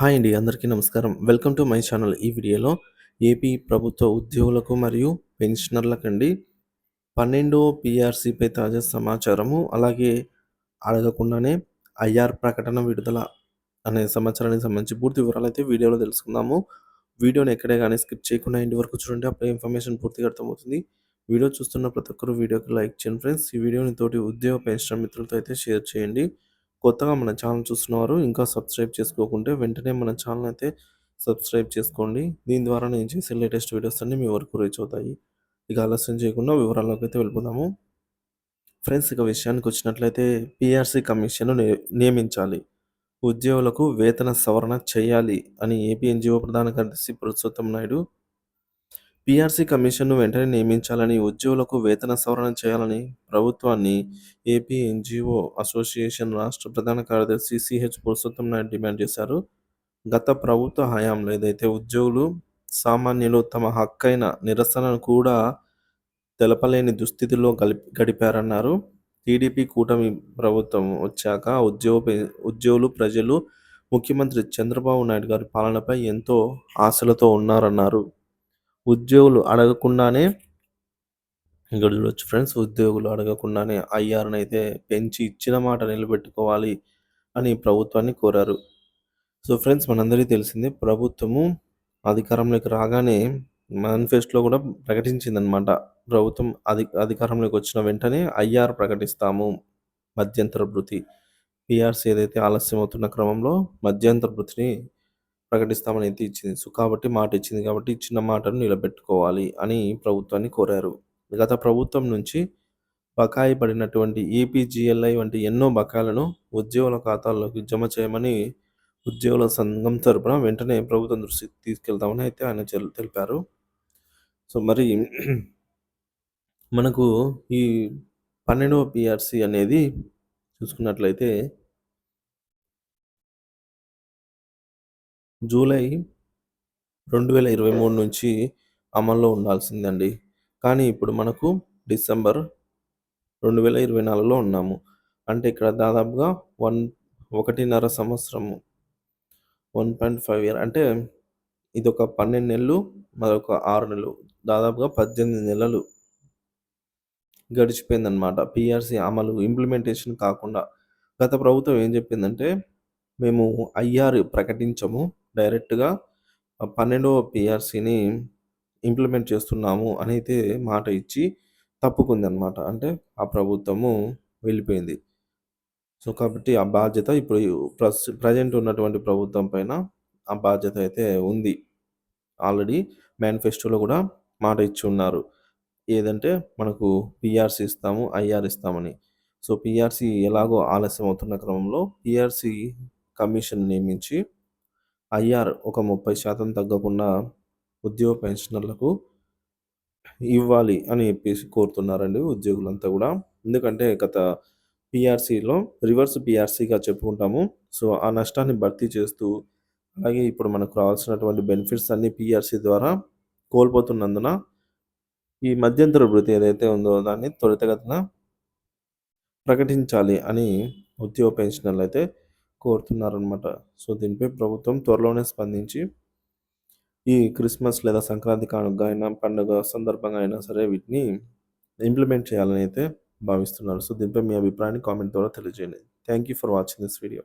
Hi అండి అందరికీ నమస్కారం. Welcome to my channel. ఈ వీడియోలో ఏపీ ప్రభుత్వ ఉద్యోగులకు మరియు పెన్షనర్లకండి పన్నెండో పిఆర్సీపై తాజా సమాచారము. అలాగే అడగకుండానే ఐఆర్ ప్రకటన విడుదల అనే సమాచారానికి సంబంధించి పూర్తి వివరాలు అయితే వీడియోలో తెలుసుకుందాము. వీడియోని ఎక్కడే కానీ స్కిప్ చేయకుండా ఇంటి వరకు చూడండి. అప్పుడే ఇన్ఫర్మేషన్ పూర్తిగా అర్థమవుతుంది. వీడియో చూస్తున్న ప్రతి ఒక్కరు వీడియోకి లైక్ చేయండి ఫ్రెండ్స్. ఈ వీడియోని తోటి ఉద్యోగ పెన్షన్ మిత్రులతో అయితే షేర్ చేయండి. కొత్తగా మన ఛానల్ చూస్తున్నవారు ఇంకా సబ్స్క్రైబ్ చేసుకోకుంటే వెంటనే మన ఛానల్ అయితే సబ్స్క్రైబ్ చేసుకోండి. దీని ద్వారా నేను చేసే లేటెస్ట్ వీడియోస్ అన్నీ మీ వరకు రీచ్ అవుతాయి. ఇక ఆలస్యం చేయకుండా వివరాల్లోకి అయితే వెళ్ళిపోదాము. ఫ్రెండ్స్ ఇక విషయానికి వచ్చినట్లయితే పిఆర్సీ కమిషన్ నియమించాలి. ఉద్యోగులకు వేతన సవరణ చేయాలి అని ఏపీ ఎన్జిఓ ప్రధాన కార్యదర్శి పురుషోత్తం నాయుడు పీఆర్సీ కమిషన్ను వెంటనే నియమించాలని ఉద్యోగులకు వేతన సవరణ చేయాలని ప్రభుత్వాన్ని ఏపీ ఎన్జిఓ అసోసియేషన్ రాష్ట్ర ప్రధాన కార్యదర్శి సిహెచ్ పురుషోత్తం నాయుడు డిమాండ్ చేశారు. గత ప్రభుత్వ హయాంలో ఏదైతే ఉద్యోగులు సామాన్యులు తమ హక్కైన నిరసనను కూడా తెలపలేని దుస్థితిలో గలిపి గడిపారన్నారు. టీడీపీ కూటమి ప్రభుత్వం వచ్చాక ఉద్యోగ ఉద్యోగులు ప్రజలు ముఖ్యమంత్రి చంద్రబాబు నాయుడు గారి పాలనపై ఎంతో ఆశలతో ఉన్నారన్నారు. ఉద్యోగులు అడగకుండానే ఇక్కడ చూడొచ్చు ఫ్రెండ్స్ ఉద్యోగులు అడగకుండానే ఐఆర్ని అయితే పెంచి ఇచ్చిన మాట నిలబెట్టుకోవాలి అని ప్రభుత్వాన్ని కోరారు. సో ఫ్రెండ్స్ మనందరికీ తెలిసిందే ప్రభుత్వము అధికారంలోకి రాగానే మేనిఫెస్టోలో కూడా ప్రకటించిందనమాట ప్రభుత్వం అధి అధికారంలోకి వచ్చిన వెంటనే ఐఆర్ ప్రకటిస్తాము. మధ్యంతర భృతి పిఆర్సీ ఏదైతే ఆలస్యం అవుతున్న క్రమంలో మధ్యంతర భృతిని ప్రకటిస్తామని అయితే ఇచ్చింది. సో కాబట్టి మాట ఇచ్చింది. కాబట్టి ఇచ్చిన మాటను నిలబెట్టుకోవాలి అని ప్రభుత్వాన్ని కోరారు. గత ప్రభుత్వం నుంచి బకాయి పడినటువంటి ఏపీజీఎల్ఐ వంటి ఎన్నో బకాయిలను ఉద్యోగుల ఖాతాల్లోకి జమ చేయమని ఉద్యోగుల సంఘం తరపున వెంటనే ప్రభుత్వం దృష్టికి తీసుకెళ్తామని అయితే ఆయన తెలిపారు. సో మరి మనకు ఈ పన్నెండవ పిఆర్సి అనేది చూసుకున్నట్లయితే జూలై రెండు వేల ఇరవై మూడు నుంచి అమల్లో ఉండాల్సిందండి. కానీ ఇప్పుడు మనకు డిసెంబర్ రెండు వేల ఇరవై నాలుగులో ఉన్నాము. అంటే ఇక్కడ దాదాపుగా వన్ ఒకటిన్నర సంవత్సరము. వన్ పాయింట్ ఫైవ్ ఇయర్ అంటే ఇది ఒక పన్నెండు నెలలు మరొక ఆరు నెలలు దాదాపుగా పద్దెనిమిది నెలలు గడిచిపోయిందనమాట పిఆర్సీ అమలు ఇంప్లిమెంటేషన్ కాకుండా గత ప్రభుత్వం ఏం చెప్పిందంటే మేము ఐఆర్ ప్రకటించము డైరెక్ట్గా పన్నెండవ పిఆర్సీని ఇంప్లిమెంట్ చేస్తున్నాము అని అయితే మాట ఇచ్చి తప్పుకుంది అనమాట అంటే ఆ ప్రభుత్వము వెళ్ళిపోయింది. సో కాబట్టి ఆ బాధ్యత ఇప్పుడు ప్రస్ ప్రజెంట్ ఉన్నటువంటి ప్రభుత్వం పైన ఆ బాధ్యత అయితే ఉంది. ఆల్రెడీ మేనిఫెస్టోలో కూడా మాట ఇచ్చి ఉన్నారు. ఏదంటే మనకు పిఆర్సీ ఇస్తాము ఐఆర్ ఇస్తామని. సో పిఆర్సీ ఎలాగో ఆలస్యం అవుతున్న క్రమంలో పిఆర్సీ కమిషన్ నియమించి ఐఆర్ ఒక ముప్పై శాతం తగ్గకుండా ఉద్యోగ పెన్షనర్లకు ఇవ్వాలి అని చెప్పేసి కోరుతున్నారండి ఉద్యోగులంతా కూడా. ఎందుకంటే గత పిఆర్సీలో రివర్స్ పిఆర్సీగా చెప్పుకుంటాము. సో ఆ నష్టాన్ని భర్తీ చేస్తూ అలాగే ఇప్పుడు మనకు రావాల్సినటువంటి బెనిఫిట్స్ అన్నీ పిఆర్సీ ద్వారా కోల్పోతున్నందున ఈ మధ్యంతర వృత్తి ఏదైతే ఉందో దాన్ని త్వరితగతిన ప్రకటించాలి అని ఉద్యోగ పెన్షనర్లు అయితే కోరుతున్నారనమాట సో దీనిపై ప్రభుత్వం త్వరలోనే స్పందించి ఈ క్రిస్మస్ లేదా సంక్రాంతి కానుక అయినా పండుగ సందర్భంగా అయినా సరే వీటిని ఇంప్లిమెంట్ చేయాలని అయితే భావిస్తున్నారు. సో దీనిపై మీ అభిప్రాయాన్ని కామెంట్ ద్వారా తెలియజేయండి. Thank you for watching this video.